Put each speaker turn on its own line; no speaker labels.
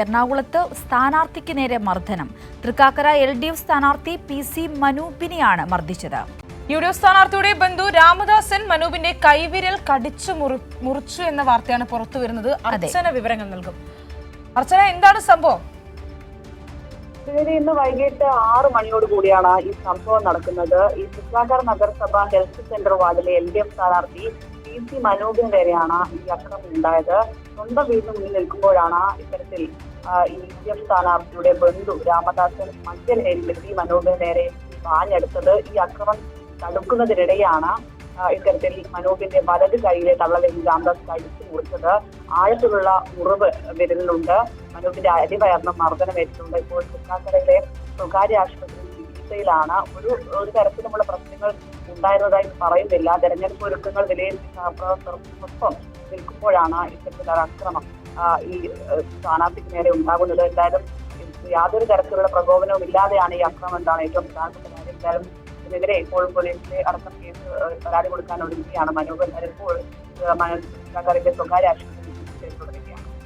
എറണാകുളത്ത് സ്ഥാനാർത്ഥിക്ക് നേരെ മർദ്ദനം. തൃക്കാക്കര എൽ ഡി എഫ് സ്ഥാനാർത്ഥി പി സി മനൂപിനെയാണ് മർദ്ദിച്ചത്.
യു ഡി എഫ് സ്ഥാനാർത്ഥിയുടെ ബന്ധു രാമദാസൻ മനൂപിന്റെ കൈവിരൽ കടിച്ചു മുറിച്ചു എന്ന വാർത്തയാണ് പുറത്തു വരുന്നത്. അർച്ചന വിവരങ്ങൾ നൽകും. അർച്ചന എന്താണ് സംഭവം?
ഇന്ന് വൈകിട്ട് ആറ് മണിയോട് കൂടിയാണ് ഈ സംഭവം നടക്കുന്നത്. ഈ തൃക്കാക്കര നഗരസഭ ഹെൽത്ത് സെന്റർ വാർഡിലെ എൽ ഡി എഫ് സ്ഥാനാർത്ഥി പി സി മനോജൻ വരെയാണ് ഈ അക്രമം ഉണ്ടായത്. സ്വന്തം വീടിന് മുന്നിൽ നിൽക്കുമ്പോഴാണ് ഇത്തരത്തിൽ ഈ ഡി എഫ് സ്ഥാനാർത്ഥിയുടെ ബന്ധു രാമദാസൻ മദ്യലഹരിയിലെത്തി മനോജൻ നേരെ വാഞ്ഞെടുത്തത്. ഈ അക്രമം തടുക്കുന്നതിനിടെയാണ് ഇത്തരത്തിൽ മനോജിന്റെ വലത് കൈയിലെ തള്ളലിൽ രാംദാസ് കടിച്ചു മുറിച്ചത്. ആഴത്തിലുള്ള മുറിവ് വിരലിലുണ്ട്. മനോജിന്റെ അരിവയർന്ന മർദ്ദനമേറ്റിട്ടുണ്ട്. ഇപ്പോൾ തൃക്കാക്കരയിലെ സ്വകാര്യ ആശുപത്രിയിൽ ചികിത്സയിലാണ് ഒരു ഒരു തരത്തിലുമുള്ള പ്രശ്നങ്ങൾ ഉണ്ടായിരുന്നതായി പറയുന്നില്ല. തെരഞ്ഞെടുപ്പ് ഒരുക്കങ്ങൾ വിലയിരുത്തി സഹപ്രവർത്തകർക്കൊപ്പം നിൽക്കുമ്പോഴാണ് ഇത്തരത്തിലൊരു അക്രമം ഈ സ്ഥാനാർത്ഥിക്ക് നേരെ ഉണ്ടാകുന്നത്. എന്തായാലും യാതൊരു തരത്തിലുള്ള പ്രകോപനവും ഇല്ലാതെയാണ് ഈ അക്രമം എന്താണ് ഏറ്റവും പ്രധാനപ്പെട്ട കാര്യം. എന്തായാലും ഇതിനെതിരെ ഇപ്പോൾ പോലീസിലെ അടക്കം കേസ് പരാതി കൊടുക്കാൻ ഒരുങ്ങിയാണ് മനോഹർ ഇപ്പോൾ ഏഹ്, മന- സ്വകാര്യ ചികിത്സയിൽ തുടരുന്നത്